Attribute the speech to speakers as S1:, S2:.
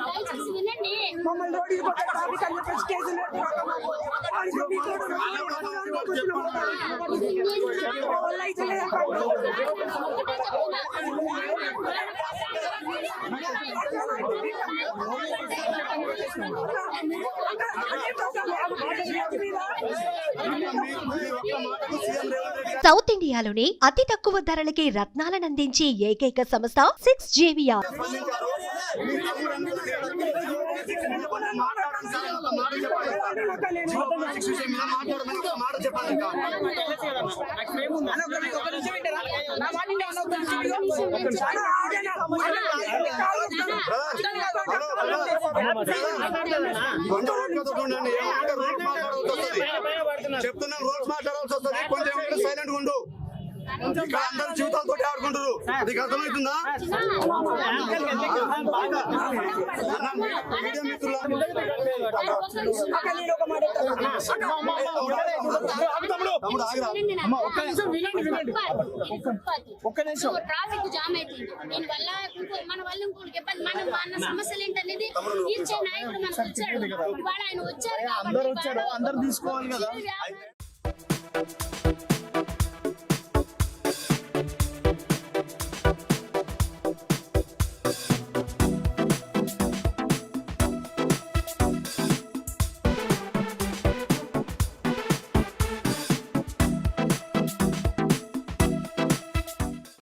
S1: దయచేసి వినండి
S2: మమ్మల్ని రోడ్డు కొట్ట ట్రాఫిక్ అని చెప్పేసి కేసులు పెడుతున్నారు. అని
S3: సౌత్ ఇండియాలోనే అతి తక్కువ ధరలకి రత్నాలను అందించే ఏకైక సంస్థ సిక్స్ జేవిఆర్.
S4: చెప్తున్నాను ఓపికతో మాట్లాడాల్సి వస్తుంది. అందరు జీవితాలతో ఆడుకుంటారు నీకు అర్థమవుతుందా
S1: ఒక్క నిమిషం ట్రాఫిక్ జామ్ అవుతుంది దీని వల్ల ఇంకో- మన వల్ల ఇంకోటి ఇబ్బంది మన మన సమస్యలు ఏంటనేది తీర్చే నాయకుడు మనకు వచ్చాడు ఇవాళ ఆయన వచ్చారు
S5: అందరూ వచ్చారు అందరు తీసుకోవాలి కదా